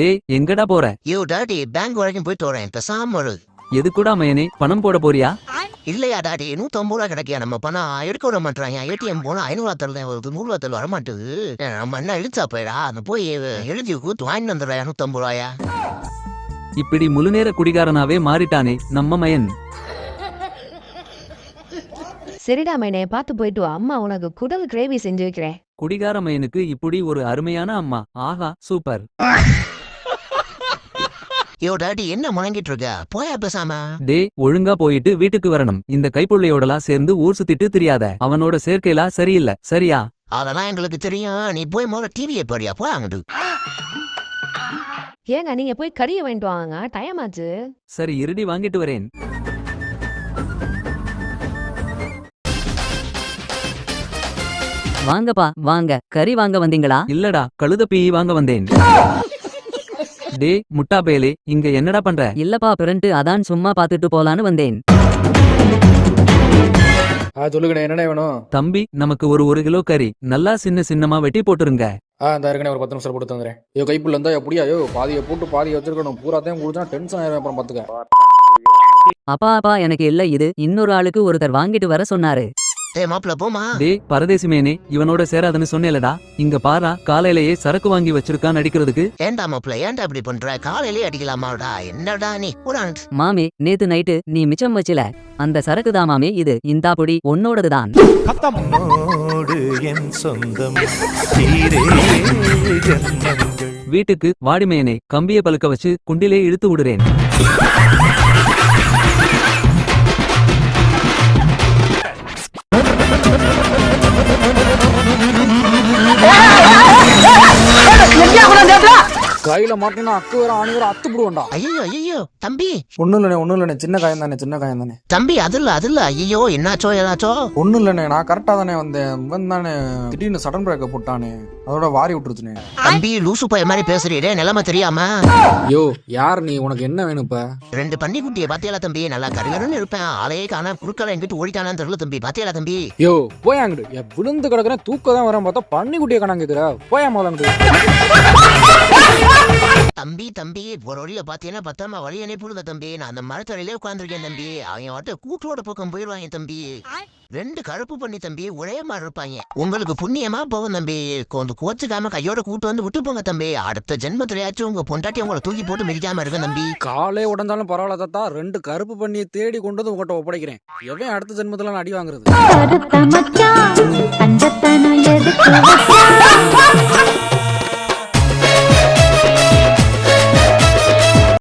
டேய் எங்கடா போற? யோ டாடி பேங்க் வரைக்கும் போயிட்டு வரேன் பேசாம ஒரு எதுக்குடா மயனே? பணம் போட போறியா? இல்லையா டாடி நூத்தம்பது ரூபா கிடைக்கியா? நம்ம பணம் எடுக்க விட மாட்டாங்க ஏடிஎம் போனா ஐநூறுவா தரல ஒரு நூறுவா தரல வரமாட்டுது. நம்ம என்ன எழுத்தா போயிடா. அந்த போய் எழுதி கூத்து வாங்கிட்டு வந்துடுறா நூத்தம்பது ரூபாயா? இப்படி முழுநேர குடிகாரனாவே மாறிட்டானே நம்ம மயன். சரிடா மைனே பார்த்து போயிட்டு வா. அம்மா உனக்கு குடல் கிரேவி செஞ்சு வைக்கிறேன். குடிகார மயனுக்கு இப்படி ஒரு அருமையான அம்மா. ஆஹா சூப்பர். யோ டாடி என்ன முழங்கிட்டு இருக்க போயா பேசாம. டேய் ஒழுங்கா போயிட்டு வீட்டுக்கு வரணும். இந்த கைப்புள்ளையோடலாம் சேர்ந்து ஊர் சுத்திட்டு தெரியாத. அவனோட சேர்க்கைலாம் சரியில்லை. சரியா? அதெல்லாம் எங்களுக்கு தெரியும். நீ போய் முதல்ல டிவியை போறியா போய் அங்கிட்டு. ஏங்க நீங்க போய் கறியை வாங்கிட்டு வாங்க. டைம் ஆச்சு. சரி இருடி வாங்கிட்டு வரேன். வாங்கப்பா வாங்க. கறி வாங்க வந்தீங்களா? இல்லடா கழுத பீ வாங்க வந்தேன். டேய் முட்டா பயலே இங்க என்னடா பண்ற? இல்லப்பா பிறன்ட்டு அதான் சும்மா பாத்துட்டு போலான்னு வந்தேன். ஆ சொல்லுங்கண்ணே என்னண்ணே வேணும்? தம்பி நமக்கு ஒரு ஒரு கிலோ கறி நல்லா சின்ன சின்னமா வெட்டி போட்டுருங்க. ஆ இந்த இருக்கனே ஒரு பத்து நிமிஷம் போட்டு தந்துறேன் ஐயோ கைப்புள்ள இருந்தா எப்படியா? ஐயோ பாதியை போட்டு பாதியை வச்சிருக்கணும். பூராத்தையும் குடிச்சா டென்ஷன் ஆயிரும் அப்புறம் பாத்துக்க அப்பா அப்பா எனக்கு இல்ல இது இன்னொரு ஆளுக்கு ஒருத்தர் வாங்கிட்டு வர சொன்னாரு. ஏ மாப்பிள்ள போமா டேய் பரதேசி மேனே இவனோட சேராதுன்னு சொன்னேலடா. இங்க பாரா காலையிலேயே சரக்கு வாங்கி வச்சிருக்கான் அடிக்கிறதுக்கு ஏன்டா மாப்பிள்ள ஏன்டா இப்படி பண்ற? காலையிலே அடிக்கலாமாடா? என்னடா நீ? ஒரு மாமி நேத்து நைட்டு நீ மிச்சம் வச்சில. அந்த சரக்கு தான் மாமி இது. இந்தா பொடி உன்னோடதுதான். உன்னோடு என் சொந்தம் தீரே ஜன்மங்கள். வீட்டுக்கு வாடிமேனே கம்பிய பழுக்க வச்சு குண்டிலே இழுத்து விடுறேன். கையில மாட்டினா அக்கு வேற ஆணி வேற அத்து போடுவேன்டா ஐயோ ஐயோ தம்பி. ஒண்ணும் இல்லண்ணே ஒண்ணும் இல்லண்ணே. சின்ன காயம் தானே சின்ன காயம் தானே. தம்பி அது இல்ல அது இல்ல ஐயோ என்னாச்சோ ஏதாச்சோ? ஒண்ணும் இல்லண்ணே நான் கரெக்டா தானே வந்தேன். இவன் தானே திடீர்னு சடன் பிரேக்க போட்டானே. அதோட வாரி விட்டுருச்சுனே தம்பி லூசு பைய மாதிரி பேசுறீடே நிலைமை தெரியாம? ஐயோ யார் நீ? உனக்கு என்ன வேணும் இப்ப? ரெண்டு பன்னி குட்டியை பாத்தியால தம்பி நல்லா கருகருன்னு இருப்பேன். ஆளையே காண குறுக்களை எங்கிட்டு ஓடிட்டானான்னு தெரியல தம்பி பாத்தியால தம்பி? யோ போய் அங்கிட்டு என் விழுந்து கிடக்குறேன் தூக்க தான் வரேன் பார்த்தா பண்ணி குட்டியை கணக்கு கேக்குற. போயா முதல்ல தம்பி தம்பி ஒரு வழியில பாத்தீங்கன்னா பத்தாம வழி அனுப்பிடுங்க தம்பி. நான் அந்த மரத்தடியிலே உட்காந்துருக்கேன் தம்பி. அவங்க வாட்ட கூட்டோட பக்கம் போயிடுவாங்க தம்பி. ரெண்டு கருப்பு பண்ணி தம்பி ஒரே மாதிரி இருப்பாங்க. உங்களுக்கு புண்ணியமா போகும் தம்பி. கொஞ்சம் கோச்சுக்காம கையோட கூட்டு வந்து விட்டு போங்க தம்பி. அடுத்த ஜென்மத்திலயாச்சும் உங்க பொண்டாட்டி உங்களை தூக்கி போட்டு மிதிக்காம இருக்கும் தம்பி. காலே உடஞ்சாலும் பரவாயில்ல தாத்தா. ரெண்டு கருப்பு பண்ணியை தேடி கொண்டு வந்து உங்கள்கிட்ட ஒப்படைக்கிறேன். எவன் அடுத்த ஜென்மத்துல நான் அடி வாங்குறது?